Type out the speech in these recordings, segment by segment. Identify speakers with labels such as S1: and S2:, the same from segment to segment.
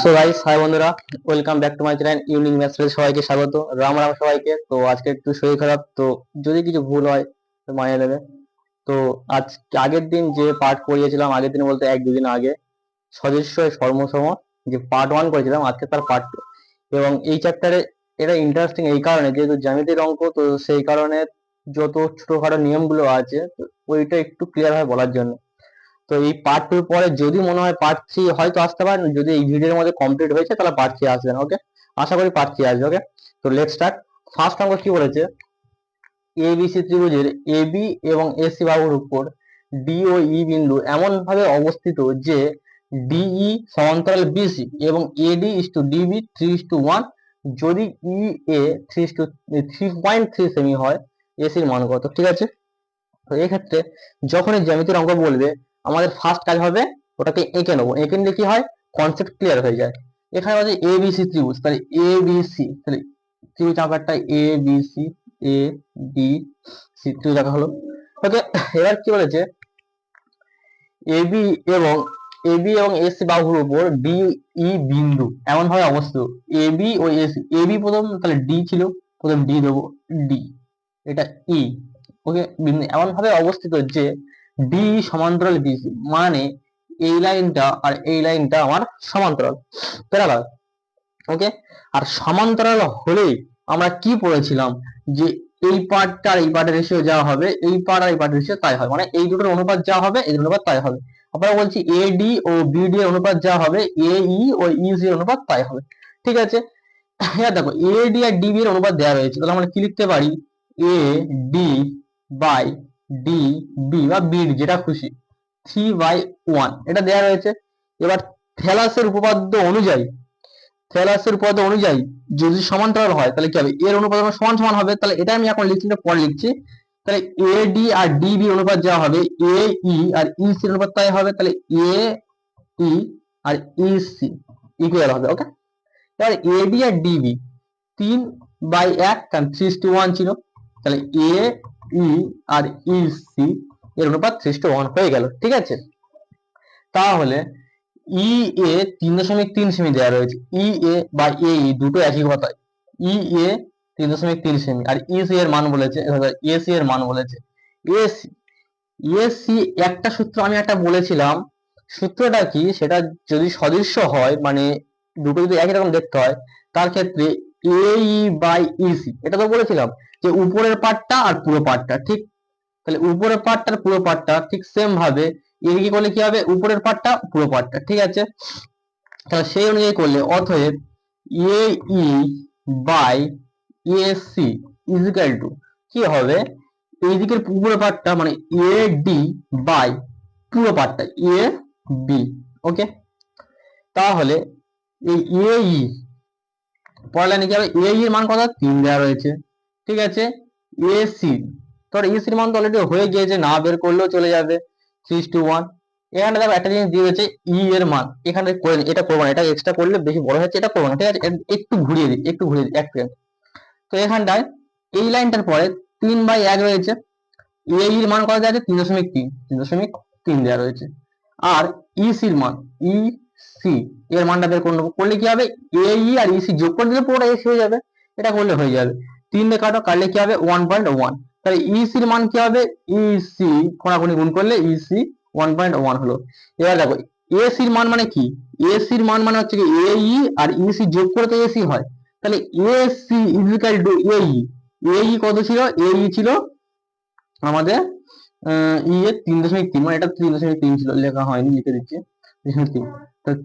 S1: So guys hi বন্ধুরা welcome back to my channel unique maths সবাইকে স্বাগত, রাম রাম সবাইকে। তো আজকে একটু শরীর খারাপ, তো যদি কিছু ভুল হয়, তো মানিয়ে নেবে। তো আজ, আগের দিন যে পার্ট করিয়েছিলাম, আগের দিন বলতে এক দুদিন আগে সদস্য সর্বসম যে পার্ট ওয়ান করেছিলাম, আজকে তার পার্ট টু এবং এই চ্যাপ্টারে এটা ইন্টারেস্টিং এই কারণে, যেহেতু জ্যামিতির অঙ্ক, তো সেই কারণে যত ছোটখাটো নিয়মগুলো আছে ওইটা একটু ক্লিয়ার হয় বলার জন্য। তো এই পার্ট টুর পরে যদি মনে হয় পার্ট থ্রি হয়তো আসতে পারে, যদি এই ভিডিওর মধ্যে কমপ্লিট হয়েছে, তাহলে পার্ট থ্রি আসবেন ওকে আশা করি পার্ট থ্রি আসবে ওকে তো লেট স্টার্ট ফার্স্ট অঙ্ক কি বলেছে? এ বি সি ত্রিভুজের এ বি এবং এসি বাহুর উপর ডি ও ই বিন্দু এমন ভাবে অবস্থিত যে ডিই সমান্তরাল বিসি এবং AD is to DB three is to one যদি E A three is to three point three semi হয় এসির মান কত? ঠিক আছে? তো এক্ষেত্রে যখন এই জ্যামিতির অঙ্ক বলবে আমাদের ফার্স্ট কাজ হবে ওটাকে এঁকে নেব। এঁকে নিলে কি হয়? কনসেপ্ট ক্লিয়ার হয়ে যায়। এখানে আছে এ বি সি ত্রিভুজ। তাহলে এ বি সি তাহলে ত্রিভুজ আকারটা A B C A B C ত্রিভুজ আঁকা হলো। ওকে এবার কি বলেছে? এ বি এবং এ বি এবং এসি বাহুর উপর ডি ই বিন্দু এমন ভাবে অবস্থিত। এ বি ও এসি এ বি প্রথম, তাহলে ডি ছিল। প্রথম ডি দেবো। ডি এটা ই ওকে বিন্দু এমন ভাবে অবস্থিত যে ডি সমান্তরাল বিসি মানে এই লাইনটা আর এই লাইনটা আমার সমান্তরাল। প্যারালাল ওকে আর সমান্তরাল হলে আমরা কি পড়েছিলাম? যে এই পার্টটা আর এই পার্টের রেশিও যা হবে, এই পার্ট আর এই পার্টের রেশিও তাই হবে। মানে এই দুটোর অনুপাত যা হবে, এই অনুপাত তাই হবে। আমরা বলছি এ ডি ও বি ডি এর অনুপাত যা হবে A E O E C এর অনুপাত তাই হবে। ঠিক আছে? হ্যাঁ দেখো এ ডি আর ডিবি এর অনুপাত দেওয়া রয়েছে। তাহলে আমরা কি লিখতে পারি? A D by D B বা বিড যেটা খুশি। থ্রি বাই ওয়ান এটা দেওয়া রয়েছে। এবার থ্যালাসের উপপাদ্য অনুযায়ী থ্যালাসের উপপাদ্য অনুযায়ী যদি সমান্তরাল হয়, তাহলে কি হবে? এর অনুপাত সমান সমান হবে, তাহলে এটা আমি এখন লিখছি, পরে লিখছি। তাহলে এ ডি আর ডি বি অনুপাত যা হবে A E R E C অনুপাত তাই হবে, তাহলে A E R E C equal হবে ওকে এবার এ ডি আর ডিবি তিন বাই এক কারণ থ্রি টু ওয়ান ছিল তাহলে A E R E C এর অনুপাত থ্রি ওয়ান হয়ে গেল, ঠিক আছে? তাহলে ই এ তিন দশমিক তিন সেমি দেওয়া রয়েছে। ই এ বা এ ই দুটো একই কথা। ই এ তিন দশমিক তিন সেমি, আর ই সি এর মান বলেছে, এ সি এর মান বলেছে। এসি এসি একটা সূত্র আমি একটা বলেছিলাম, সূত্রটা কি? সেটা যদি সদৃশ্য হয় মানে দুটো যদি একই রকম দেখতে হয়, তার ক্ষেত্রে এ বাই ইসি এটা তো বলেছিলাম। যে উপরের পার্টটা আর পুরো পার্টটা ঠিক? তাহলে উপরের পার্টটা আর পুরো পার্টটা ঠিক সেম ভাবে, এদিকে করলে কি হবে? উপরের পার্টটা পুরো পার্টটা ঠিক আছে? তাহলে সেই অনুযায়ী করলে অতএব A E by A C equal to কি হবে? এই দিকের পুরো পার্টটা মানে এ ডি বাই পুরো পার্টটা এ বি ওকে তাহলে এই এ ই লাইনে কি হবে? এ এর মান কত? তিন দেওয়া রয়েছে। ঠিক আছে? এ সি তোর এসির মান তো অলরেডি হয়ে গিয়েছে, না বের করলেও চলে যাবে। সিক্স টু ওয়ান এখানে দেখো একটা জিনিস দিয়ে রয়েছে ই এর মান। এখানে করে এটা করব না, এটা এক্সট্রা করলে বেশি বড় হচ্ছে এটা করব না, ঠিক আছে? একটু ঘুরিয়ে দিই, একটু ঘুরিয়ে দিই, এক সেকেন্ড তো এখানটায় এই লাইনটার পরে তিন বাই এক রয়েছে। এ এর মান কত দেওয়া আছে? তিন দশমিক তিন তিন দশমিক তিন দেওয়া রয়েছে। আর ই সির মান ই সি এর মানটা বের করে নেব, করলে কি হবে? A E R E C যোগ করে দিলে পুরোটা এসি হয়ে যাবে, এটা করলে হয়ে যাবে। তিন দিয়ে কাটো কাটলে কি হবে? ওয়ান পয়েন্ট ওয়ান তাহলে ইসির মান কি হবে? ইসি কোনাকুনি গুণ করলে ইসি ওয়ান পয়েন্ট ওয়ান হলো। এবার দেখো এসির মান মানে কি? এসির মান মানে হচ্ছে কি এই আর ইসি যোগ করে তো এসি হয়। তাহলে এসি ইজিক্যাল টু এই এই কত ছিল? এই ছিল আমাদের ই এর তিন দশমিক তিন মানে এটা তিন দশমিক তিন ছিল, লেখা হয়নি, লিখে দিচ্ছি। তিন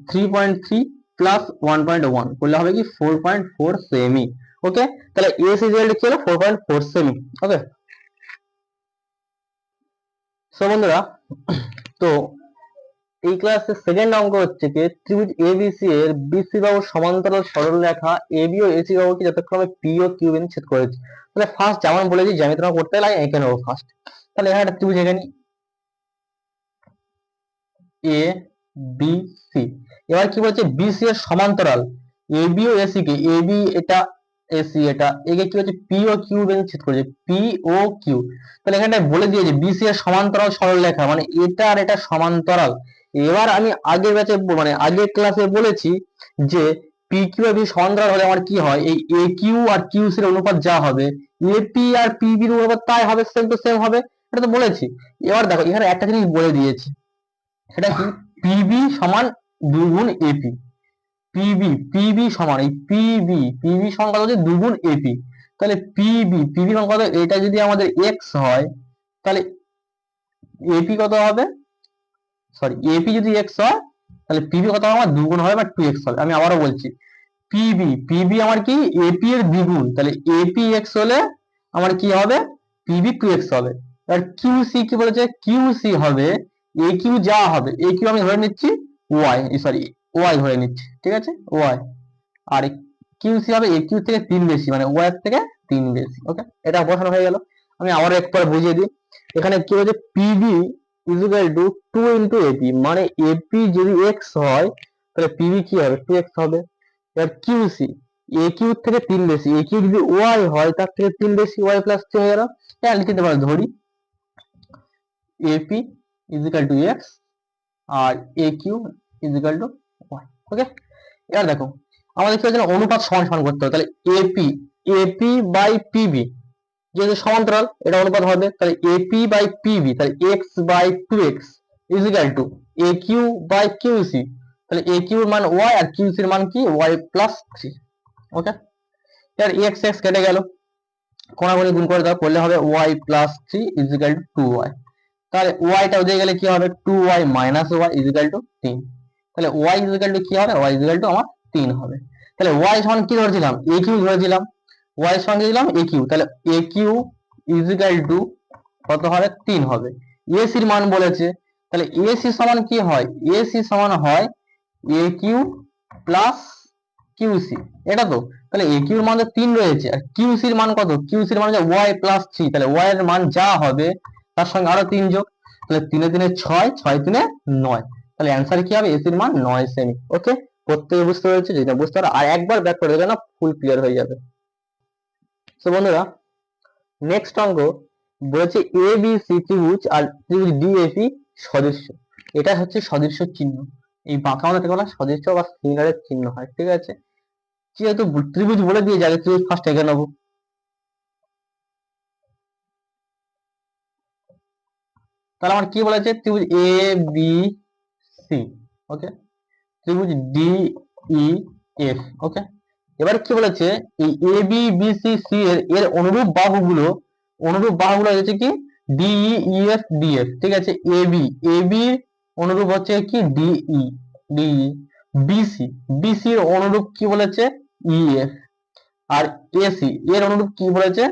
S1: three point three plus one point one করলে হবে কি? ফোর পয়েন্ট ফোর সেমি ওকে তাহলে এস ইজিক্যাল কি হলো? ফোর পয়েন্ট ফোর সেমি ওকে সো বন্ধুরা, তো এই ক্লাসের সেকেন্ড অঙ্ক হচ্ছে কি? ত্রিভুজ এবিসি এর বিসি বাহু সমান্তরাল সরল রেখা এবি ও এসি বাহুকে যথাক্রমে পি ও কিউ বিন্দু ছেদ করেছে তাহলে ফার্স্ট যেমন বলেছি জ্যামিতি তোমার করতে লাগে, এঁকে নেব ফার্স্ট তাহলে এখানে একটা ত্রিভুজ এখানে এ বি সি এবার কি বলছে? বিসি এর সমান্তরাল। এবি ও এসি কে। এবি এটা এসি এটা একে কি হচ্ছে পি ও কিউ ছেদ করেছে। পি ও কিউ তাহলে এখানটায় বলে দিয়েছে বিসি এর সমান্তরাল সরল রেখা মানে এটা আর এটা সমান্তরাল। এবার আমি আগের ব্যাচে মানে আগের ক্লাসে বলেছি যে পি কিউ আর সমান্তরাল হলে আমার কি হয়? এই এ কিউ আর কিউ এর অনুপাত যা হবে এপি আর পিবির অনুপাত তাই হবে সেম টু সেম হবে, এটা তো বলেছি। এবার দেখো, এখানে একটা জিনিস বলে দিয়েছি। সেটা কি? পিবি সমান দুগুণ এপি পিবি পিবি সমান, এই পিবি পিবি সমান কত হচ্ছে দুগুণ এপি তাহলে পিবি পিবি সমান কত এটা যদি আমাদের এক্স হয়, তাহলে এপি কত হবে? সরি এপি যদি এক্স হয়, তাহলে পিবি কত আমার দুগুণ হবে বা টু এক্স হবে। আমি আবারও বলছি পিবি পিবি আমার কি? এপি এর দ্বিগুণ। তাহলে এপি এক্স হলে আমার কি হবে? পিবি টু এক্স হবে। এবার কিউসি কি বলেছে? কিউসি হবে এ কিউ যা হবে এ কিউ আমি ধরে নিচ্ছি ওয়াই সরি ওয়াই ধরে নিচ্ছি, ঠিক আছে? ওয়াই আর কিউসি হবে এ কিউ থেকে তিন বেশি মানে ওয়াই থেকে তিন বেশি ওকে এটা বসানো হয়ে গেল। আমি আবারও একবার বুঝিয়ে দিই। এখানে কি বলছে? PB equal to two into AP মানে এপি যদি এক্স হয়, তাহলে পিবি কি হবে? টু এক্স হবে। এবার কিউসি এ কিউ থেকে তিন বেশি এ কিউ যদি ওয়াই হয়, তার থেকে তিন বেশি ওয়াই প্লাস থ্রি হয়ে গেল। হ্যাঁ লিখতে পারো, ধরি। AP is equal to X R A Q equal to okay এবার দেখো, আমাদের কি অনুপাত সমান সমান করতে হবে। তাহলে এপি এপি বাই পিবি যেহেতু সমান্তরাল, এটা অনুপাত হবে। তাহলে এপি বাই পিবি তাহলে X by two X equal to A Q by QC তাহলে এ কিউর মান ওয়াই আর কিউসির মান কি? ওয়াই প্লাস থ্রি ওকে এবার এক্স এক্স কেটে গেল। কোনাগুনি গুণ করে দাও, করলে হবে Y plus three equal to Y তাহলে ওয়াইটা ওদিকে গেলে কি হবে? Two Y minus Y equal to তিন। তাহলে ওয়াই ইজিক্যাল টু কি হবে? ওয়াই ইজিক্যাল টু আমার তিন হবে। তাহলে ওয়াই সমান কি ধরেছিলাম? এ কিউ ধরেছিলাম। ওয়াই সমান দিলাম এ কিউ তাহলে এ কিউ ইজিক্যাল টু কত হবে? তিন হবে। এসির মান বলেছে। তাহলে এসি সমান কি হয়? এসি সমান হয় এ কিউ প্লাস কিউসি এটা তো? তাহলে এ কিউর মান তো তিন রয়েছে। আর কিউসির মান কত? কিউসির মান হচ্ছে ওয়াই প্লাস থ্রি তাহলে ওয়াই এর মান যা হবে, তার সঙ্গে আরও তিন যোগ। তাহলে তিনে তিনে ছয় ছয় তিনে নয়। তাহলে অ্যান্সার কি হবে? এসির মান নয় সেমি ওকে প্রত্যেকে বুঝতে পেরেছে? যেটা বুঝতে পারো, আর একবার ব্যাক করে দেবে না ফুল ক্লিয়ার হয়ে যাবে। তো বন্ধুরা নেক্সট অঙ্ক বলেছে এ বি সি ত্রিভুজ আর ত্রিভুজ ডিএফি সদস্য এটা হচ্ছে সদস্য চিহ্ন। এই বাঁকা আমাদের বলা সদস্য বা ফিঙ্গারের চিহ্ন হয়, ঠিক আছে? যেহেতু ত্রিভুজ বলে দিয়ে যাবে ত্রিভুজ ফার্স্ট এঁকে নেব। তাহলে আমার কি বলেছে? ত্রিভুজ এ বি সি ওকে ত্রিভুজ ডি ই এফ ওকে এবার কি বলেছে? এই A B B C C এর এর অনুরূপ বাহুগুলো অনুরূপ বাহুগুলো হচ্ছে কি? D E F D F ঠিক আছে? এ বি এ বি অনুরূপ হচ্ছে কি? D E D BC BC এর অনুরূপ কি বলেছে? ই এফ আর এসি এর অনুরূপ কি বলেছে?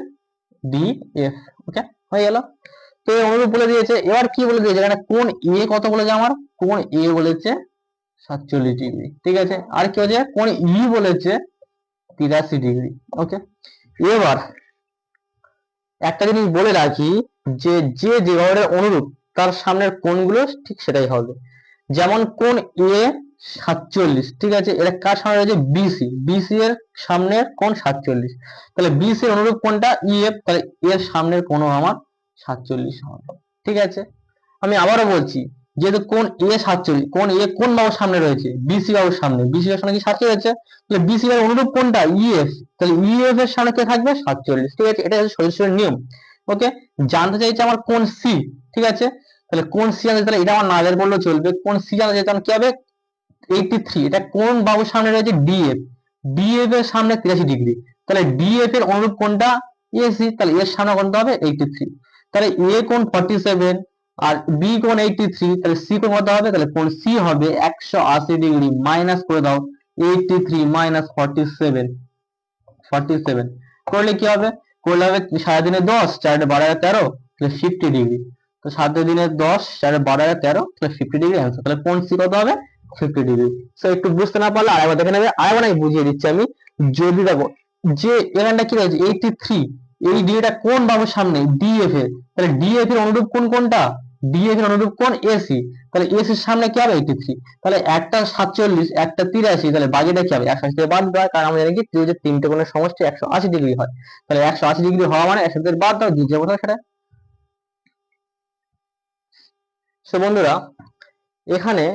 S1: ডি এফ ওকে হয়ে গেল। তো অনুরূপ বলে দিয়েছে। এবার কি বলে দিয়েছে? এখানে কোন এ কত বলেছে আমার? কোন এ বলেছে? সাতচল্লিশ ডিগ্রি। ঠিক আছে? আর কি হচ্ছে কোন ই বলেছে? তিরাশি ডিগ্রি। ওকে এবার একটা জিনিস বলে রাখি যে যে যে ঘরের অনুরূপ, তার সামনের কোণগুলো ঠিক সেটাই হবে। যেমন কোন এ সাতচল্লিশ, ঠিক আছে? এটা কার সামনে রয়েছে? বিসি বিসি এর সামনের কোণ সাতচল্লিশ? তাহলে বিসি এর অনুরূপ কোণটা ইএফ তাহলে এর সামনের কোণ আমার সাতচল্লিশ হবে ঠিক আছে? আমি আবারও বলছি, যেহেতু কোন এ সাতচল্লিশ, কোন এ কোন বাবুর সামনে রয়েছে? বিসি বাবুর সামনে। বিসি বাবুর সামনে কি সাতচল্লিশ রয়েছে তাহলে বিসি এর অনুরূপ কোনটা? ইএফ তাহলে ইএফ এর সামনে কে থাকবে? সাতচল্লিশ। ঠিক আছে? এটা হচ্ছে সদস্যের নিয়ম। ওকে জানতে চাইছে আমার কোন সি ঠিক আছে? তাহলে কোন সি আছে তাহলে এটা আমার না জানলে বললেও চলবে। কোন সি জানতে চাইছে? কি হবে? এইটি থ্রি এটা কোন বাবুর সামনে রয়েছে? ডিএফ ডিএফ এর সামনে তিরাশি ডিগ্রি। তাহলে ডিএফ এর অনুরূপ কোনটা? এসি তাহলে এর সামনে কোনটা হবে? এইটি থ্রি তাহলে এ কোন ফর্টি সেভেন আর বি কোন এইটি থ্রি তাহলে সি কোন কত হবে? তাহলে কোন সি হবে একশো আশি ডিগ্রি মাইনাস করে দাও eighty three minus forty seven forty seven করলে কি হবে? করলে হবে সারাদিনে দশ, চারটে বারো তেরো, তাহলে ফিফটি ডিগ্রি, তো সাত দিনে দশ চারে বারো তেরো, তাহলে ফিফটি ডিগ্রি অ্যান্সার তাহলে কোন সি কত হবে? ফিফটি ডিগ্রি সো একটু বুঝতে না পারলে আরেকবার দেখে নেবে, আরেকবার বুঝিয়ে দিচ্ছি আমি, যদি দেখো, যে এখানটা কি রয়েছে? এইটি থ্রি এই ডিএটা কোন বাবুর সামনে? ডিএফ এর। তাহলে ডিএফ এর অনুরূপ কোন কোনটা? ডিএফ এর অনুরূপ কোন এসি তাহলে এসি এর সামনে কি হবে? এইটি থ্রি তাহলে একটা সাতচল্লিশ, একটা তিরাশি, তাহলে বাকিটা কি হবে? একশো আশি বাদ দেওয়া কারণ আমরা জানি কি? ত্রিভুজের তিনটে কোণের সমষ্টি একশো আশি ডিগ্রি হয়। তাহলে একশো আশি ডিগ্রি হওয়া মানে একশো বাদ দাও দ্বিতীয় কোথাও সেটা। সো বন্ধুরা, এখানে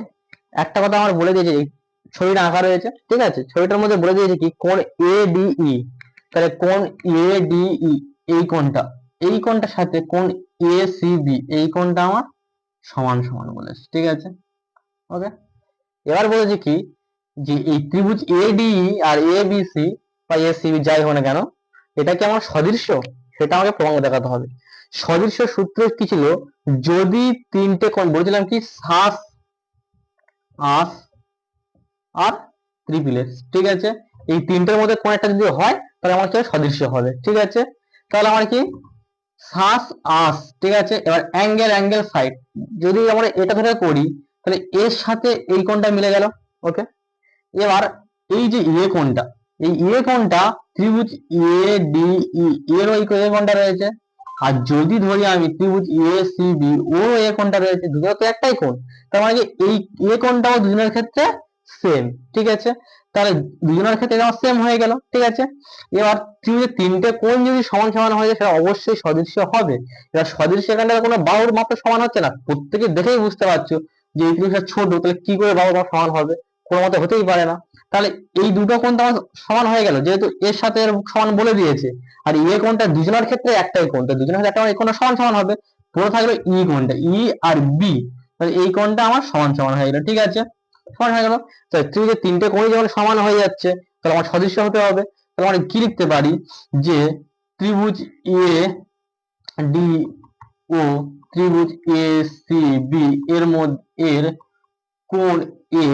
S1: একটা কথা আমার বলে দিয়েছে ছবিটা আঁকা রয়েছে, ঠিক আছে? ছবিটার মধ্যে বলে দিয়েছে কি? কোন এ ই তাহলে কোন এ ই এই কোনটা এই কোনটার সাথে কোন এ সি বি এই কোনটা আমার সমান সমান বলেছে ঠিক আছে? ওকে এবার বলেছে কি? যে এই ত্রিভুজ এ এডিই আর এ বি সি বা এ সি যাই হোক না কেন, এটা কি আমার সদৃশ্য? সেটা আমাকে প্রমাণ দেখাতে হবে। সদৃশ্য সূত্র কি ছিল? যদি তিনটে কোণ, বলেছিলাম কি? শ্বাস আস আর ত্রিপিল এক্স ঠিক আছে? এই তিনটের মধ্যে কোন একটা যদি হয় তাহলে আমার কি সদৃশ্য হবে, ঠিক আছে? তাহলে আমার কি? শ্বাস আস ঠিক আছে? এবার অ্যাঙ্গেল অ্যাঙ্গেল সাইড যদি আমরা এটা ধরে করি, তাহলে এর সাথে এই কোণটা মিলে গেল ওকে এবার এই যে এ কোণটা, এই এ কোণটা ত্রিভুজ এ ডি ই এর ওই এ কোণটা রয়েছে। আর যদি ধরি আমি ত্রিভুজ এ সি বি ও এ কোণটা রয়েছে দুটো তো একটাই কোণ, তার মানে এই এ কোণটাও দুজনের ক্ষেত্রে সেম ঠিক আছে? তাহলে দুজনের ক্ষেত্রে এটা সেম হয়ে গেল, ঠিক আছে? এবার ত্রিভুজের তিনটে কোণ যদি সমান সমান হয়ে যায়, সেটা অবশ্যই সদৃশ্য হবে। এবার সদৃশ্য এখানে কোনো বাহুর মাপ সমান হচ্ছে না, প্রত্যেকে দেখেই বুঝতে পারছ যে এই ত্রিভুজটা ছোট, তাহলে কি করে বাহুর মাপ সমান হবে? কোনো মতে হতেই পারে না। তাহলে এই দুটো কোণ তো সমান হয়ে গেল, যেহেতু এর সাথে এর সমান বলে দিয়েছে। আর এ কোণটা দুজনের ক্ষেত্রে একটাই কোণ, তো দুজনের ক্ষেত্রে একটা কোণটা সমান সমান হবে। পুরো থাকল ই কোণটা ই আর বি তাহলে এই কোণটা আমার সমান সমান হয়ে গেল, ঠিক আছে? সমান হয়ে গেল। তাহলে ত্রিভুজের তিনটে কোণই যখন সমান হয়ে যাচ্ছে, তাহলে আমার সদৃশ্য হতে হবে। তাহলে আমরা কি লিখতে পারি? যে ত্রিভুজ এ ডি ও ত্রিভুজ এ সি বি এর মধ্যে, এর কোণ এ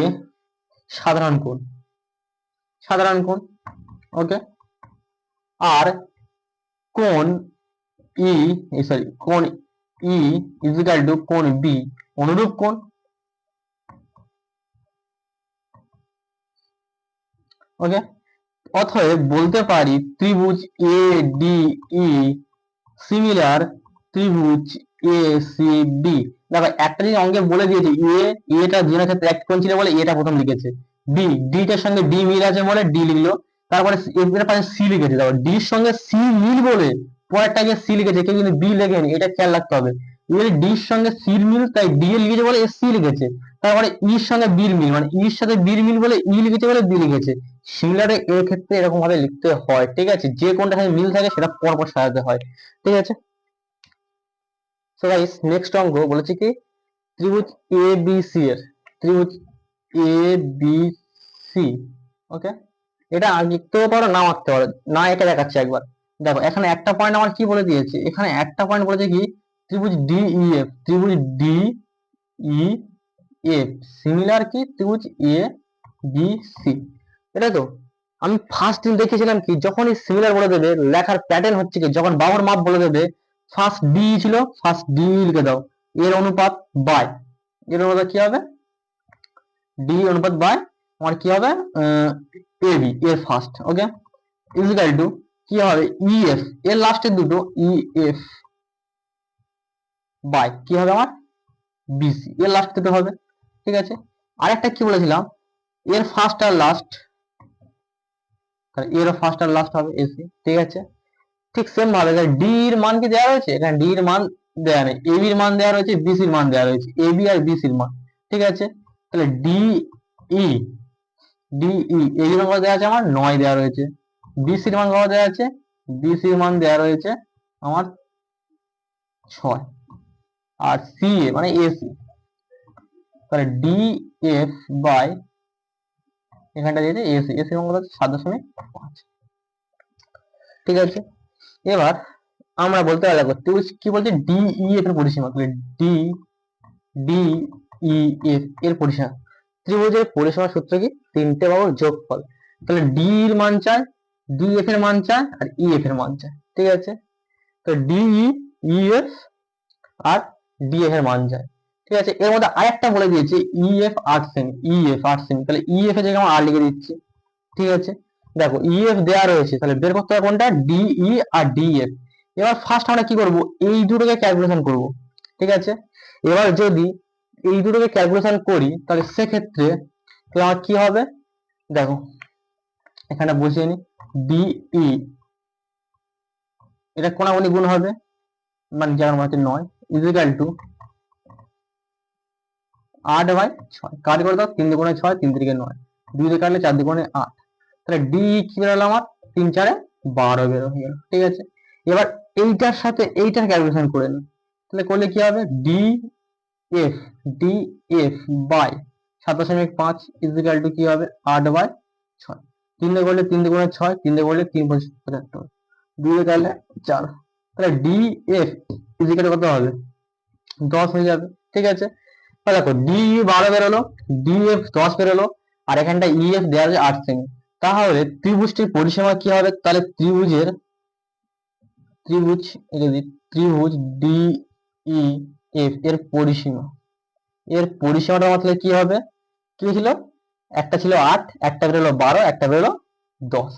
S1: সাধারণ কোণ। সাধারণ কোণ ওকে আর কোণ ই সরি কোণ ই ইজিক্যাল টু কোণ বি অনুরূপ কোণ। ওকে অতএব বলতে পারি ত্রিভুজ এ ডি ই সিমিলার ত্রিভুজ এ সি ডি দেখো, একটা জিনিস অঙ্কে বলে দিয়েছে এ এটা দুজনের ক্ষেত্রে এক কোণ ছিল বলে এটা প্রথম লিখেছে। ডি ডি টার সঙ্গে ডি মিল আছে বলে ডি লিখলো। তারপরে এর পাশে সি লিখেছে। দেখো ডির সঙ্গে সি মিল বলে পরেরটাকে সি লিখেছে কেউ কিন্তু বি লেখেনি। এটা খেয়াল রাখতে হবে। এর ডির সঙ্গে সির মিল, তাই ডি এ লিখেছে বলে সি লিখেছে। তারপরে ইর সঙ্গে বির মিল মানে ইর সাথে বির মিল বলে ই লিখেছে বলে বি লিখেছে। সিমিলারে এর ক্ষেত্রে এরকম ভাবে লিখতে হয়, ঠিক আছে? যে কোনটা সাথে মিল থাকে সেটা পরপর সাজাতে হয়, ঠিক আছে? সো গাইস নেক্সট অঙ্ক বলেছে কি? ত্রিভুজ এ বি সি এর। ত্রিভুজ এ বি সি ওকে এটা লিখতেও পারো না আঁকতে পারো। না এটা দেখাচ্ছে একবার। দেখো, এখানে একটা পয়েন্ট আমার কি বলে দিয়েছে? এখানে একটা পয়েন্ট বলেছে কি? ত্রিভুজ ডি ই এফ ত্রিভুজ ডি ই এফ সিমিলার কি? ত্রিভুজ এ বি সি এটা তো, আমি ফার্স্ট দিন দেখেছিলাম কি, যখনই সিমিলার বলে দেবে, লেখার প্যাটার্ন হচ্ছে কি, যখন বাহুর মাপ বলে দেবে ফার্স্ট ডি ছিল ফার্স্ট ডি লিখে দাও। এর অনুপাত বাই এর অনুপাত কি হবে? ডি অনুপাত বাই আমার কি হবে? এ বি এর ফার্স্ট ওকে ইজিক্যাল টু কি হবে? ই এফ এর লাস্টের দুটো ই এফ বাই কি হবে আমার? বিসি এর লাস্ট দুটো হবে? ঠিক আছে? আরেকটা কি বলেছিলাম? এর ফার্স্ট আর লাস্ট এর ফার্স্ট আর লাস্ট হবে এসি ঠিক আছে? ঠিক সেম ভাবে ডি এর মান কি দেওয়া রয়েছে? এখানে ডি এর মান দেওয়া নেই। এ বির মান দেওয়া রয়েছে বিসির মান দেওয়া রয়েছে। এ বি আর বিসির মান, ঠিক আছে? তাহলে ডি ই ডি ই এ বির মান দেওয়া আছে আমার? নয় দেওয়া রয়েছে। বিসির মান কত দেওয়া আছে? বিসির মান দেওয়া রয়েছে আমার ছয়। আর সি এ মানে এসি তাহলে ডি এফ বাই এখানটা দিয়েছে এসি এসি কত হচ্ছে সাত দশমিক পাঁচ। ঠিক আছে? এবার আমরা বলতে দেখো ত্রিভুজ কি বলছে ডি ই এফ এর পরিসীমা, তাহলে ডি ডি ই এফ এর পরিসীমা। ত্রিভুজের পরিসীমা সূত্র কি? তিনটে বাহুর যোগফল। তাহলে ডি এর মান চায় ডি এফ এর মান চায় আর ই এফ এর মান চায় ঠিক আছে? তো ডি ই এফ আর ডি এফ এর মান চায় ঠিক আছে? এর মধ্যে আরেকটা বলে দিয়েছে ই এফ আট সেমি ই এফ আট সেমি তাহলে ই এফ এর জায়গায় আমরা আর লিখে দিচ্ছি। ঠিক আছে? দেখো ই এফ দেওয়া রয়েছে। তাহলে বের করতে হবে কোনটা? ডিই আর ডিএফ এবার ফার্স্ট আমরা কি করব? এই দুটোকে ক্যালকুলেশন করব। ঠিক আছে? এবার যদি এই দুটোকে ক্যালকুলেশন করি, তাহলে সেক্ষেত্রে তাহলে আমার কি হবে? দেখো, এখানে বসিয়ে নি। ডিই এটা কোনাগুনি গুণ হবে। মানে যার মাঝে নয়। ইজিক্যাল টু আট বাই ছয়। কাট করে দাও তিন দুগুণে ছয়, তিন তিরিকে নয়। দুই দিয়ে কাটলে চার দুগুণে আট। তাহলে ডি কি বেরোলো আমার? তিন চারে বারো বেরো হয়ে গেল। ঠিক আছে? এবার এইটার সাথে এইটার ক্যালকুলেশন করে তাহলে করলে কি হবে? পাঁচ টু কি হবে? আট বাই ছয়। তিন দিয়ে করলে তিন দুগুণে ছয়, তিন দিয়ে করলে তিন পঁচিশ পঁচাত্তর। দুই দিয়ে চার। তাহলে ডি ইজিক্যাল কত হবে? দশ হয়ে যাবে, ঠিক আছে? দেখো ডি বারো বেরোলো ডি এফ দশ বেরোলো, আর এখানটা ই এফ দেওয়া আছে আট সেমি তাহলে ত্রিভুজটির পরিসীমা কি হবে? তাহলে ত্রিভুজের, ত্রিভুজ ত্রিভুজ ডি ই এফ এর পরিসীমা। এর পরিসীমাটা আমার কি হবে? কি ছিল? একটা ছিল আট, একটা বেরোলো বারো, একটা বেরোলো দশ।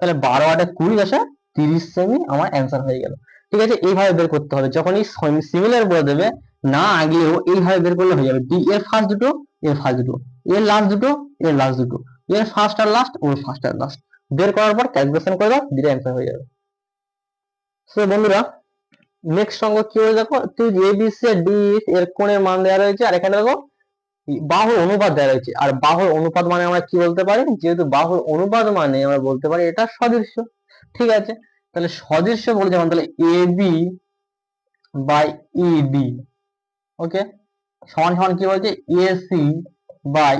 S1: তাহলে বারো আটে কুড়ি দশে তিরিশ সেমি আমার অ্যান্সার হয়ে গেল। ঠিক আছে? এইভাবে বের করতে হবে। যখনই সিমিলার বলে দেবে, না আগলেও এইভাবে বের করলে হয়ে যাবে। ডি এর ফার্স্ট দুটো, এর ফার্স্ট দুটো। এর লাস্ট দুটো, এর লাস্ট দুটো। এর ফার্স্ট আর লাস্ট ওর ফার্স্ট আর লাস্ট বের করার পর ক্যালকুলেশন করে দাও, দিলে অ্যান্সার হয়ে যাবে। সো বন্ধুরা নেক্সট অঙ্ক কি হয়ে দেখো? তুই এ বি সি ডি এর কোণের মান দেওয়া রয়েছে। আর এখানে দেখো, বাহুর অনুপাত দেওয়া রয়েছে। আর বাহুর অনুপাত মানে আমরা কি বলতে পারি? যেহেতু বাহুর অনুপাত মানে আমরা বলতে পারি এটা সদৃশ্য। ঠিক আছে? তাহলে সদৃশ্য বলে যেমন তাহলে A B by E D okay সমান সমান কি বলছে? A C by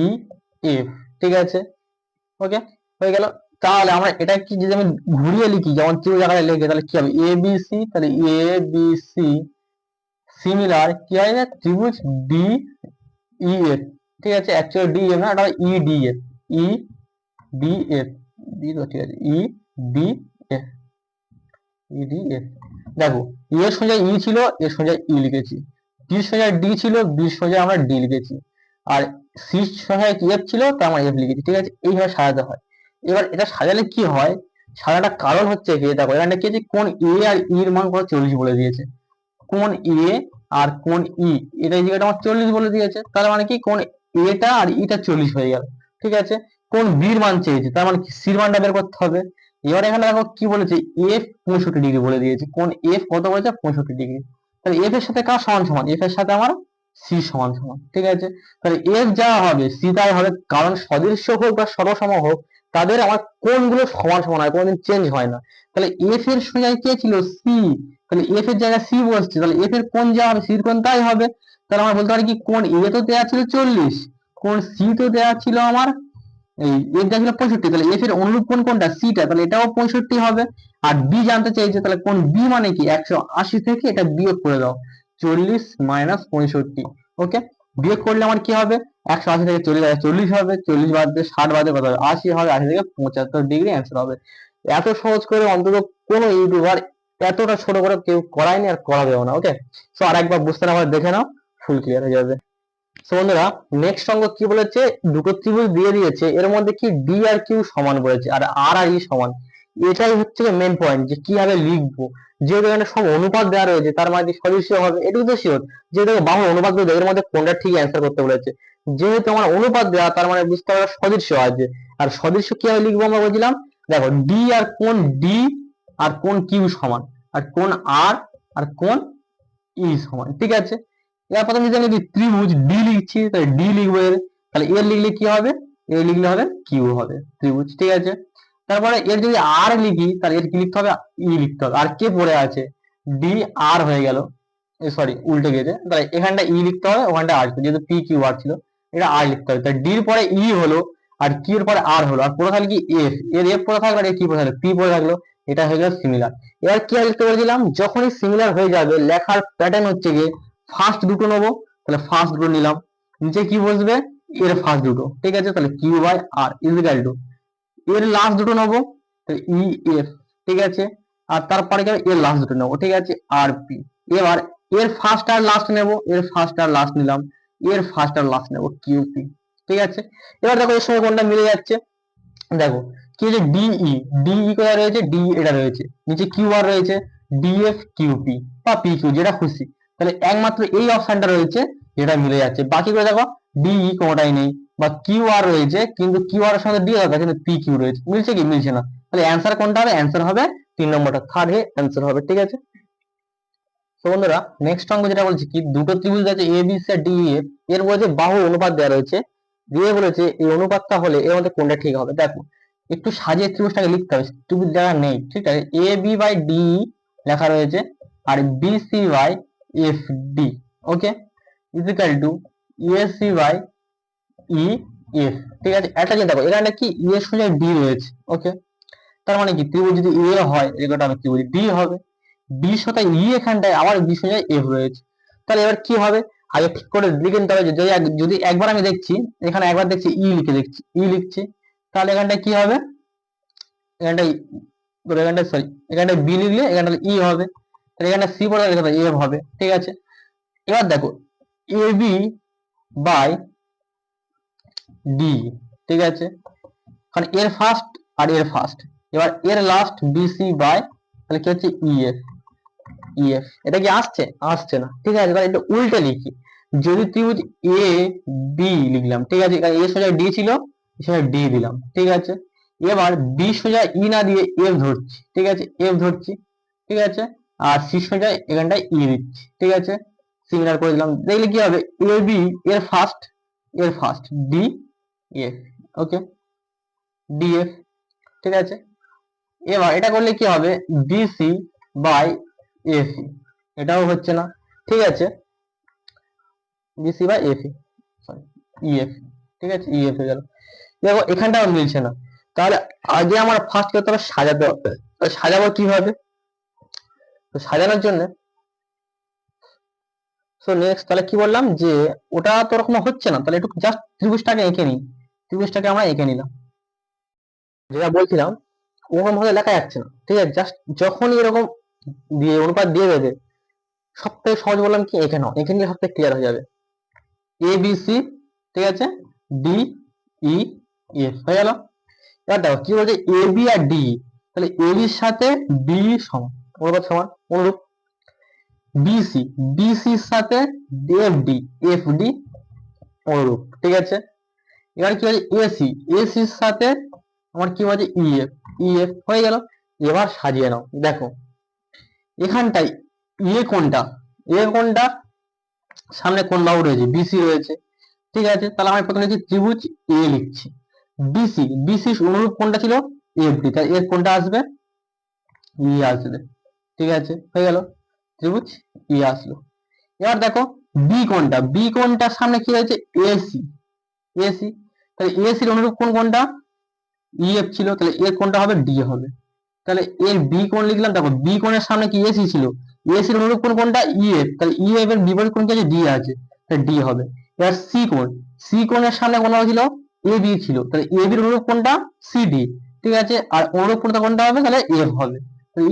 S1: E F ঠিক আছে? ওকে হয়ে গেল। তাহলে আমরা এটা কি যদি আমি ঘুরিয়ে লিখি, যেমন ত্রিভুজ জায়গায় লিখে, তাহলে কি হবে? এ বি সি তাহলে এ বি সি সিমিলার কি হয় না? ত্রিভুজ ডি ই এফ ঠিক আছে? অ্যাকচুয়ালি ডি এফ না এটা E D F E D F তো ঠিক আছে? ই ডি এফ ই দেখো এর সোজা ই ছিল এর সোজা ই লিখেছি। বি সোজা ডি ছিল বি সোজা আমরা ডি লিখেছি। আর সি সোজা এফ ছিল, তা আমরা এফ লিখেছি, ঠিক আছে? এইভাবে সাজাতে হয়। এবার এটা সাজালে কি হয়? সাজাটা কারণ হচ্ছে কি, দেখো, এখানে কি কোন এ আর ই এর মান কত? চল্লিশ বলে দিয়েছে। কোন এ আর কোন ই এটা এই জায়গাটা আমার চল্লিশ বলে দিয়েছে, তার মানে কি? কোন এটা আর ইটা চল্লিশ হয়ে গেল, ঠিক আছে? কোন বির মান চেয়েছে, তার মানে সির মানটা বের করতে হবে। এবার এখানে দেখো কি বলেছে? এফ পঁয়ষট্টি ডিগ্রি বলে দিয়েছে। কোন এফ কত বলেছে? পঁয়ষট্টি ডিগ্রি তাহলে এফ এর সাথে কার সমান সমান? এফ এর সাথে আমার সি সমান সমান, ঠিক আছে? তাহলে এফ যা হবে সি তাই হবে। কারণ সদৃশ্য হোক বা সরসম হোক, তাদের আমার কোনগুলো সমান সমান হয়, কোনোদিন চেঞ্জ হয় না। তাহলে এফ এর সোজায় কে ছিল? সি তাহলে এফ এর জায়গায় সি বসছে। তাহলে এফ এর কোন যা হবে সির কোন তাই হবে। তাহলে আমরা বলতে পারি কি? কোন এ তো দেওয়া ছিল চল্লিশ কোন সি তো দেওয়া ছিল আমার এই যা ছিল পঁয়ষট্টি, তাহলে এফ এর অনুরূপ কোন কোনটা? সিটা তাহলে এটাও পঁয়ষট্টি হবে। আর বি জানতে চাইছে, তাহলে কোন বি মানে কি? একশো আশি থেকে এটা বিয়োগ করে দাও। চল্লিশ মাইনাস পঁয়ষট্টি ওকে বিয়োগ করলে আমার কি হবে? একশো আশি থেকে চল্লিশ চল্লিশ হবে, চল্লিশ বাদ ষাট বাদে কত হবে? আশি হবে, আশি থেকে পঁচাত্তর ডিগ্রি অ্যান্সার হবে। এত সহজ করে অন্তত কোনো ইউটিউবার এতটা ছোট করে কেউ করায়নি আর করাবেও না ওকে সো আর একবার বুঝতে না দেখে নাও ফুল ক্লিয়ার হয়ে যাবে। সো বন্ধুরা নেক্সট অঙ্ক কি বলেছে? দুটো ত্রিভুজ দিয়ে দিয়েছে। এর মধ্যে কি ডি আর কিউ সমান বলেছে, আর আর আর ই সমান। এটাই হচ্ছে মেন পয়েন্ট যে কীভাবে লিখব। যেহেতু এখানে সব অনুপাত দেওয়া রয়েছে, তার মানে সদৃশ্য হবে। এটুকু তো শিওর যেহেতু বাহু অনুপাত এর মধ্যে কোনটা ঠিক অ্যান্সার করতে বলেছে। যেহেতু আমার অনুপাত দেওয়া তার মানে বুঝতে পারবে সদৃশ্য আছে। আর সদৃশ্য কীভাবে লিখব আমরা বলছিলাম দেখো ডি আর কোন ডি আর কোন কিউ সমান, আর কোন আর আর কোন ই সমান, ঠিক আছে? এবার প্রথমে যদি আমি ত্রিভুজ ডি লিখছি, তাহলে ডি লিখব এর, তাহলে এর লিখলে কি হবে? এর লিখলে হবে কিউ হবে, ত্রিভুজ, ঠিক আছে? তারপরে এর যদি আর লিখি, তাহলে এর কি লিখতে হবে? ই লিখতে হবে, আর কে পড়ে আছে? ডি আর হয়ে গেল সরি উল্টে গেছে তাহলে এখানটা ই লিখতে হবে, ওখানটা আর যেহেতু পি কিউ আর ছিল, এটা আর লিখতে হবে, তাহলে ডির পরে ই হলো, আর কিউর পরে আর হলো, আর পড়ে থাকলে কি এফ এর এফ পড়ে থাকল, আর কি পড়ে থাকল পি পড়ে থাকল, এটা হয়ে গেল সিমিলার এবার কি লিখতে বলেছিলাম, যখনই সিমিলার হয়ে যাবে, লেখার প্যাটার্ন হচ্ছে গিয়ে ফার্স্ট দুটো নেব, তাহলে ফার্স্ট দুটো নিলাম। নিচে কি বসবে? এর ফার্স্ট দুটো। ঠিক আছে? তাহলে Q by R equal to এর লাস্ট দুটো নেব ই এফ ঠিক আছে? আর তারপরে কি এর লাস্ট দুটো নেব। ঠিক আছে? আর পি এবার এর ফার্স্ট আর লাস্ট নেব, এর ফার্স্ট আর লাস্ট নিলাম। এর ফার্স্ট আর লাস্ট নেব কিউ পি ঠিক আছে? এবার দেখো এর সঙ্গে কোনটা মিলে যাচ্ছে। দেখো, কি হচ্ছে? ডিই ডিই কোথায় রয়েছে? ডি এটা রয়েছে। নিচে কিউ আর রয়েছে। ডিএফ কিউপি বা পি কিউ যেটা খুশি। তাহলে একমাত্র এই অপশনটা রয়েছে যেটা মিলে যাচ্ছে। বাকি করে দেখো ডিই কোনোটাই নেই। বা কিউ আর রয়েছে, কিন্তু কিউ আর এর সঙ্গে ডি দরকার, কিন্তু পি কিউ রয়েছে। মিলছে কি? মিলছে না। তাহলে অ্যান্সার কোনটা হবে? অ্যান্সার হবে তিন নম্বরটা। থার্ড হে অ্যান্সার হবে, ঠিক আছে? তো বন্ধুরা নেক্সট অঙ্ক যেটা বলছি কি? দুটো ত্রিভুজ আছে A B C D F এর মধ্যে বাহু অনুপাত দেওয়া রয়েছে। দিয়ে বলেছে এই অনুপাতটা হলে এর মধ্যে কোনটা ঠিক হবে? দেখো, একটু সাজিয়ে ত্রিভুজটাকে লিখতে হবে, ত্রিভুজ জায়গা নেই, ঠিক আছে? এ বি বাই ডি লেখা রয়েছে, আর B C by F D okay equal to A C by E F ঠিক আছে? একটা জিনিস দেখো, এখানে কি ই এর সোজা ডি রয়েছে ওকে তার মানে কি? ত্রিভুজ যদি এ হয় এরকম আমি কি বলি ডি হবে। বি সোজা ই এখানটায় আবার বি সোজা এফ রয়েছে। তাহলে এবার কি হবে? আগে ঠিক করে লিখে নিতে হবে যদি যদি একবার আমি দেখছি, এখানে একবার দেখছি ই লিখে দেখছি ই লিখছি, তাহলে এখানটায় কি হবে? এখানটায় এখানটায় সরি এখানটায় বি লিখলে এখানটায় ই হবে। তাহলে এখানে সি পড়ে এখানে এফ হবে, ঠিক আছে? এবার দেখো এ বি বাই ডি ঠিক আছে? কারণ এর ফার্স্ট আর এর ফার্স্ট এবার এর লাস্ট বিসি বাই তাহলে কি হচ্ছে? ইএফ ইএফ এটা কি আসছে? আসছে না, ঠিক আছে? এবার এটা উল্টে লিখি। যদি ত্রিভুজ এ বি লিখলাম, ঠিক আছে? এ সোজা ডি ছিল সোজা ডি দিলাম, ঠিক আছে? এবার বি সোজা ই না দিয়ে এফ ধরছি, ঠিক আছে? এফ ধরছি, ঠিক আছে? আর সোজা এখানটায় ই দিচ্ছি, ঠিক আছে? সিমিলার করে দিলাম। দেখলে কি হবে? এ বি এর ফার্স্ট এর first D F okay D F ঠিক আছে? এবার এটা করলে কি হবে? বিসি বাই এসি এটাও হচ্ছে না, ঠিক আছে? BC by AC sorry EF ঠিক আছে? ইএফ হয়ে গেল। দেখো, এখানটাও মিলছে না। তাহলে আগে আমার ফার্স্ট করতে হবে সাজাতে হবে। তো সাজাবো কীভাবে? তো সাজানোর জন্য। সো নেক্সট তাহলে কি বললাম যে, ওটা তো ওরকম হচ্ছে না। তাহলে একটু জাস্ট ত্রিভুজটাকে এঁকে নিই। ত্রিভুজটাকে আমরা এঁকে নিলাম। যেটা বলছিলাম, ওরকম ভাবে লেখা যাচ্ছে না। ঠিক আছে জাস্ট যখনই এরকম দিয়ে, অনুপাত দিয়ে দেবে সব থেকে সহজ বললাম কি, এঁকে নাও। এঁকে নিলে সব থেকে ক্লিয়ার হয়ে যাবে। এ বি সি ঠিক আছে? ডি ই এফ হয়ে গেল। এবার দেখো, কি বলছে? এ বি আর ডি তাহলে এ বির সাথে বি সমান। অনুপাত সমান, অনুরূপ। বিসি বিসির সাথে এফ ডি এফ ডি অনুরূপ, ঠিক আছে? এবার কি বলছে এসি এসির সাথে আমার কি বলছে ইএফ ইএফ হয়ে গেল, এবার সাজিয়ে নাও, দেখো। এখানটায় ইয়ে কোনটা? এ কোনটা? সামনে কোন বাহু রয়েছে? বিসি রয়েছে, ঠিক আছে? তাহলে আমি প্রথমে লিখছি ত্রিভুজ এ লিখছি। বিসি বিসি অনুরূপ কোনটা ছিল? এফডি তাহলে এর কোনটা আসবে? ই আসবে। ঠিক আছে, হয়ে গেল। ত্রিভুজ ই আসলো। এবার দেখো বি কোনটা? বি কোনটার সামনে কি রয়েছে? এসি এসি তাহলে এসির অনুরূপ কোন কোনটা? ইএফ ছিল। তাহলে এর কোনটা হবে? ডি হবে। তাহলে এর বি কোণ লিখলাম। দেখো বি কোণের সামনে কি এসি ছিল? এসির অনুরূপ কোন কোনটা? ইএফ তাহলে ইএফ এর বিপরীত কোন কি আছে? ডি আছে। তাহলে ডি হবে। এবার সি কোণ। সি কোণের সামনে কোনটা ছিল? এ বি ছিল। তাহলে এ বির অনুরূপ কোনটা? সিডি ঠিক আছে? আর অনুরূপ কোনটা কোনটা হবে? তাহলে এফ হবে।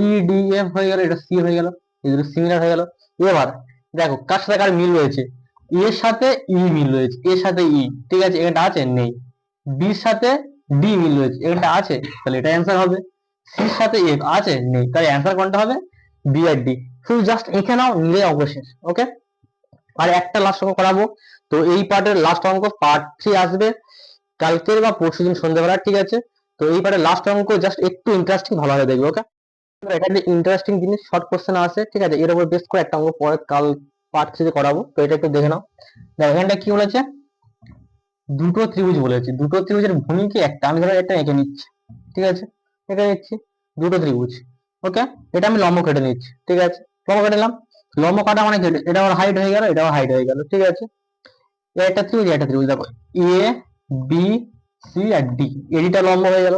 S1: ই ডি এফ হয়ে গেল, এটা সি হয়ে গেল, এই দুটো সিমিলার হয়ে গেল। এবার দেখো, কার সাথে কার মিল রয়েছে? এর সাথে ই মিল রয়েছে এর সাথে ই ঠিক আছে? এখানটা আছে? নেই। বির সাথে ডি মিল রয়েছে এখানটা আছে? তাহলে এটা অ্যান্সার হবে। সির সাথে এফ আছে? নেই। তাহলে অ্যান্সার কোনটা হবে? বি আর ডি শুধু জাস্ট এখানে নাও, নিলে অবশেষ ওকে আর একটা লাস্ট অঙ্ক করাবো। তো এই পার্টের লাস্ট অঙ্ক পার্ট থ্রি আসবে কালকের বা পরশু দিন সন্ধ্যাবেলা ঠিক আছে? তো এই পার্টের লাস্ট অঙ্ক জাস্ট একটু ইন্টারেস্টিং ভালোভাবে দেখবে ওকে এটা একটা ইন্টারেস্টিং জিনিস শর্ট কোশ্চেন আছে ঠিক আছে? এর উপর বেস করে একটা অঙ্ক পরে কাল পার্ট থ্রিতে করাবো। তো এটা একটু দেখে নাও। এখানটা কি বলেছে? দুটো ত্রিভুজ বলেছে। দুটো ত্রিভুজের ভূমিকে একটা, আমি ধরো এটা এঁকে নিচ্ছি, ঠিক আছে? এঁকে নিচ্ছি, দুটো ত্রিভুজ, ওকে? এটা আমি লম্ব কেটে নিচ্ছি, ঠিক আছে? লম্ব কেটে নিলাম। লম্ব কাটা মানে কেটে এটা আমার হাইট হয়ে গেল, এটাও হাইট হয়ে গেল, ঠিক আছে? এটা একটা ত্রিভুজ এটা ত্রিভুজ, দেখো। এ বি সি আর ডি এডিটা লম্ব হয়ে গেল।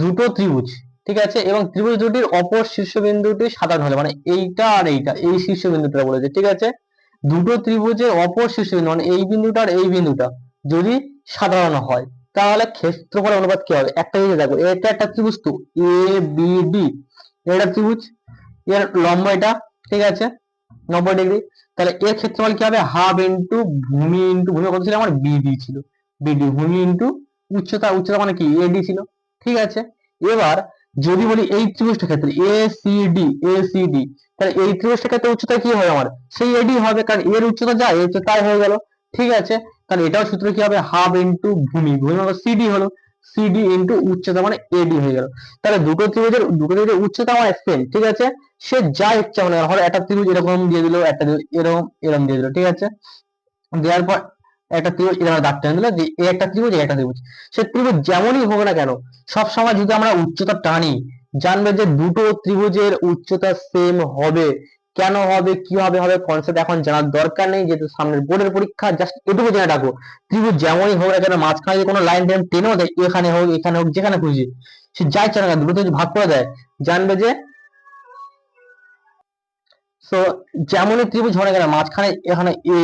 S1: দুটো ত্রিভুজ ঠিক আছে? এবং ত্রিভুজ দুটির অপর শীর্ষবিন্দুটি সাধারণ হলে মানে এইটা আর এইটা, এই শীর্ষবিন্দুটা বলেছে ঠিক আছে? দুটো ত্রিভুজের অপর শীর্ষবিন্দু মানে এই বিন্দুটা আর এই বিন্দুটা যদি সাধারণ হয়, তাহলে ক্ষেত্রফলের অনুপাত কি হবে? একটা জিনিস দেখো, এটা একটা ত্রিভুজ তো এ বি ডি এটা ত্রিভুজ, এর লম্ব এটা, ঠিক আছে? নব্বই ডিগ্রি, তাহলে এর ক্ষেত্রফল কি হবে? হাফ ইন্টু ভূমি ইন্টু ভূমি, কত ছিল? আমার বিডি ছিল বিডি ভূমি ইন্টু উচ্চতা উচ্চতা মানে কি? এডি ছিল, ঠিক আছে? এবার যদি বলি এই ত্রিভুজটার ক্ষেত্রে A C D A C D তাহলে এই ত্রিভুজটার ক্ষেত্রে উচ্চতা কি হবে আমার? সেই এডি হবে, কারণ এর উচ্চতা যা এর উচ্চতা তাই হয়ে গেল। ঠিক আছে? তাহলে এটাও সূত্র কি হবে? হাফ ইন্টু ভূমি। ভূমি মানে সিডি হলো। সিডি ইন্টু উচ্চতা মানে এডি হয়ে গেল। তাহলে দুটো ত্রিভুজের দুটো ত্রিভুজের উচ্চতা আমার সেম ঠিক আছে? সে যা ইচ্ছা মানে হয় একটা ত্রিভুজ এরকম দিয়ে দিল, একটা এরকম এরকম দিয়ে দিল, ঠিক আছে? দেওয়ার পর একটা ত্রিভুজ এরকম দাগ টেনে যে এ একটা ত্রিভুজ একটা ত্রিভুজ। সে ত্রিভুজ যেমনই হোক না কেন, সব সময় যদি আমরা উচ্চতা টানি, জানবে যে দুটো ত্রিভুজের উচ্চতা সেম হবে। কেন হবে? কীভাবে হবে? কনসেপ্ট এখন জানার দরকার নেই, যেহেতু সামনের বোর্ডের পরীক্ষা জাস্ট এটুকু জেনে রাখো। ত্রিভুজ যেমনই হোক না কেন, মাঝখানে যদি কোনো লাইন টেন টেনেও দেয়, এখানে হোক এখানে হোক, যেখানে খুশি। সে যাই চায় দুটো ভাগ করে দেয়। জানবে যে সো যেমনই ত্রিভুজ হয় কেন, মাঝখানে এখানে এ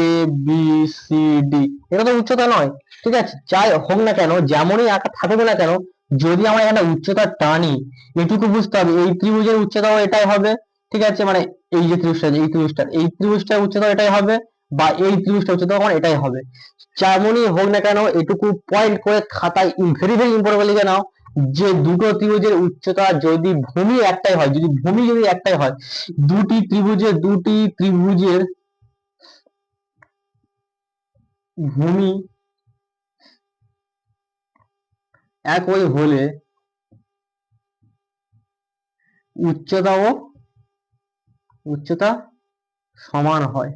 S1: বি সি ডি এটা তো উচ্চতা নয়, ঠিক আছে? যাই হোক না কেন, যেমনই আঁকা থাকুক না কেন, যদি আমরা এখানে উচ্চতা টানি, এটুকু বুঝতে হবে, এই ত্রিভুজের উচ্চতাও এটাই হবে, ঠিক আছে? মানে এই যে ত্রিভুজটা, এই ত্রিভুজটা, এই ত্রিভুজটার উচ্চতা এটাই হবে, বা এই ত্রিভুজটা উচ্চতা আমার এটাই হবে। যেমনই হোক না কেন, এটুকু পয়েন্ট করে খাতায় ভেরি ভেরি ইম্পর্টেন্ট লিখে নাও যে দুটো ত্রিভুজের উচ্চতা যদি ভূমি একটাই হয়, যদি ভূমি যদি একটাই হয়, দুটি ত্রিভুজের দুটি ত্রিভুজের ভূমি একই হলে উচ্চতাও উচ্চতা সমান হয়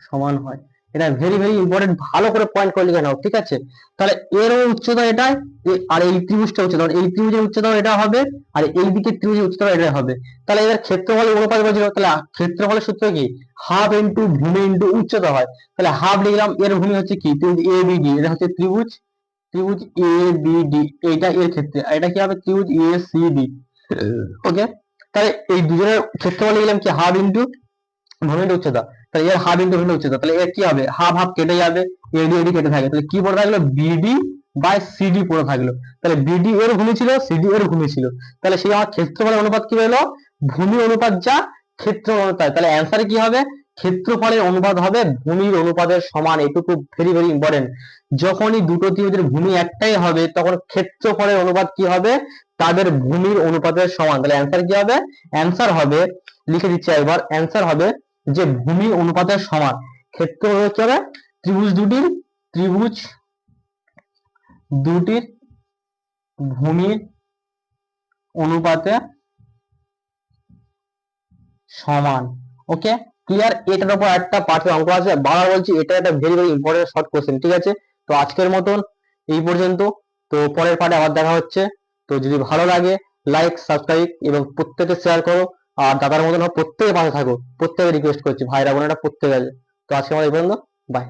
S1: সমান হয়। এটা ভেরি ভেরি ইম্পর্টেন্ট ভালো করে পয়েন্ট করে লিখে নাও ঠিক আছে? তাহলে এরও উচ্চতা এটাই এ- আর এই ত্রিভুজটা উচ্চতা এই ত্রিভুজের উচ্চতা এটা হবে আর এই দিকের ত্রিভুজের উচ্চতা এটা হবে। তাহলে এদের ক্ষেত্রফলের অনুপাত বলছিল তাহলে ক্ষেত্রফলের সূত্র কি? হাফ ইন্টু ভূমি ইন্টু উচ্চতা হয়। তাহলে হাফ লিখলাম এর ভূমি হচ্ছে কি? ত্রিভুজ এ বি ডি এটা হচ্ছে ত্রিভুজ ত্রিভুজ এ বি ডি এইটা এর ক্ষেত্রে এটা কি হবে? ত্রিভুজ এ সি ডি ওকে তাহলে এই দুজনের ক্ষেত্রফল লিখলাম কি? হাফ ইন্টু ভূমি ইন্টু উচ্চতা। তাহলে এর হাফ ইন্টু ভূমি উচ্চতা তাহলে এর কি হবে? হাফ হাফ কেটে যাবে এডি এডি কেটে থাকে। তাহলে কি পড়ে থাকল? বিডি বাই সিডি পড়ে থাকল। তাহলে বিডি এর ভূমি ছিল সিডি এর ভূমি ছিল। তাহলে সেই আমার ক্ষেত্রফলের অনুপাত কি হলো? ভূমি অনুপাত যা ক্ষেত্রফল অনুপাত। তাহলে অ্যান্সারে কি হবে? ক্ষেত্রফলের অনুপাত হবে ভূমির অনুপাতের সমান। এটুকু ভেরি ভেরি ইম্পর্টেন্ট যখনই দুটো ত্রিভুজের ভূমি একটাই হবে, তখন ক্ষেত্রফলের অনুপাত কি হবে? তাদের ভূমির অনুপাতের সমান। তাহলে অ্যান্সার কি হবে? অ্যান্সার হবে, লিখে দিচ্ছি একবার অ্যান্সার হবে যে ভূমি অনুপাতের সমান, ক্ষেত্র হবে ত্রিভুজ দুটির ত্রিভুজ দুটির ভূমির অনুপাতে সমান। ওকে ক্লিয়ার এটার উপর একটা পাঠের অঙ্ক আছে। বারবার বলছি, এটা একটা very very important short question ঠিক আছে? তো আজকের মতন এই পর্যন্ত। তো পরের পাঠে আবার দেখা হচ্ছে। তো যদি ভালো লাগে লাইক সাবস্ক্রাইব এবং প্রত্যেকে শেয়ার করো। আর দাদার মতন প্রত্যেকে পাশে থাকো। প্রত্যেকে রিকোয়েস্ট করছি। ভাইরা বোনেরা প্রত্যেকে তো আজকে আমার এই পর্যন্ত। বাই